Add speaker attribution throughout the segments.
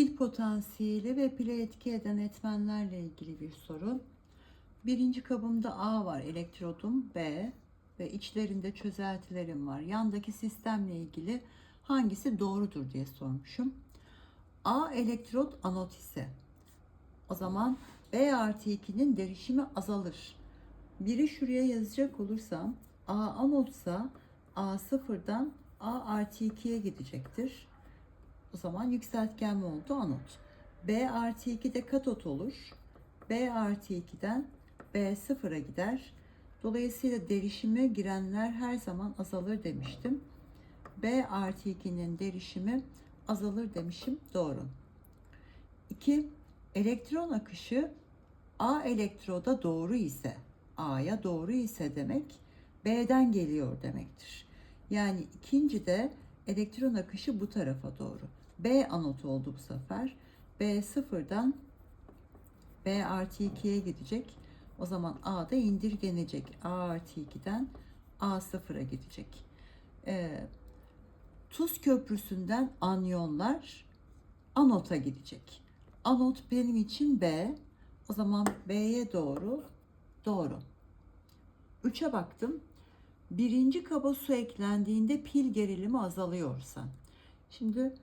Speaker 1: Pil potansiyeli ve pile etki eden etmenlerle ilgili bir soru. Birinci kabımda A var, elektrodum B ve içlerinde çözeltilerim var. Yandaki sistemle ilgili hangisi doğrudur diye sormuşum. A elektrot anot ise o zaman B artı 2'nin derişimi azalır. Biri şuraya yazacak olursam A anotsa A sıfırdan A artı 2'ye gidecektir. O zaman yükseltgen oldu anot. B artı 2 de katot olur. B artı 2'den B sıfıra gider. Dolayısıyla derişime girenler her zaman azalır demiştim. B artı 2'nin derişimi azalır demişim. Doğru. 2. Elektron akışı A elektroda doğru ise, A'ya doğru ise demek B'den geliyor demektir. Yani ikinci de elektron akışı bu tarafa doğru. B anot oldu bu sefer. B sıfırdan B artı 2'ye gidecek. O zaman A da indirgenecek. A artı 2'den A sıfıra gidecek. Ee, tuz köprüsünden anyonlar anota gidecek. Anot benim için B. O zaman B'ye doğru doğru. 3'e baktım. Birinci kaba su eklendiğinde pil gerilimi azalıyorsa. Şimdi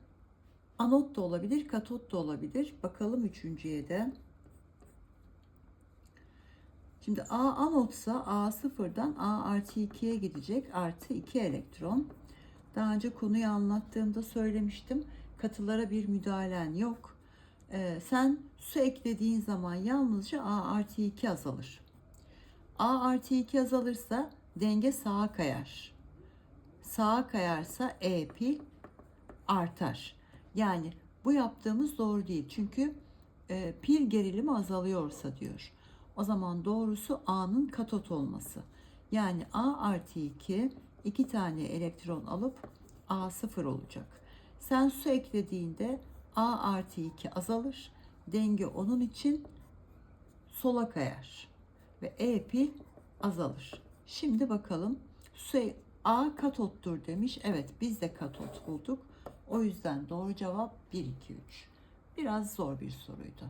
Speaker 1: anot da olabilir, katot da olabilir. Bakalım üçüncüye de. Şimdi A anotsa A sıfırdan A artı 2'ye gidecek. Artı 2 elektron. Daha önce konuyu anlattığımda söylemiştim. Katılara bir müdahalen yok. Ee, sen su eklediğin zaman yalnızca A artı 2 azalır. A artı 2 azalırsa denge sağa kayar. Sağa kayarsa E pil artar. Yani bu yaptığımız doğru değil. Çünkü e, pil gerilimi azalıyorsa diyor. O zaman doğrusu A'nın katot olması. Yani A artı 2 iki tane elektron alıp A sıfır olacak. Sen su eklediğinde A artı 2 azalır. Denge onun için sola kayar. Ve E pil azalır. Şimdi bakalım su A katottur demiş. Evet biz de katot bulduk. O yüzden doğru cevap 1, 2, 3. Biraz zor bir soruydu.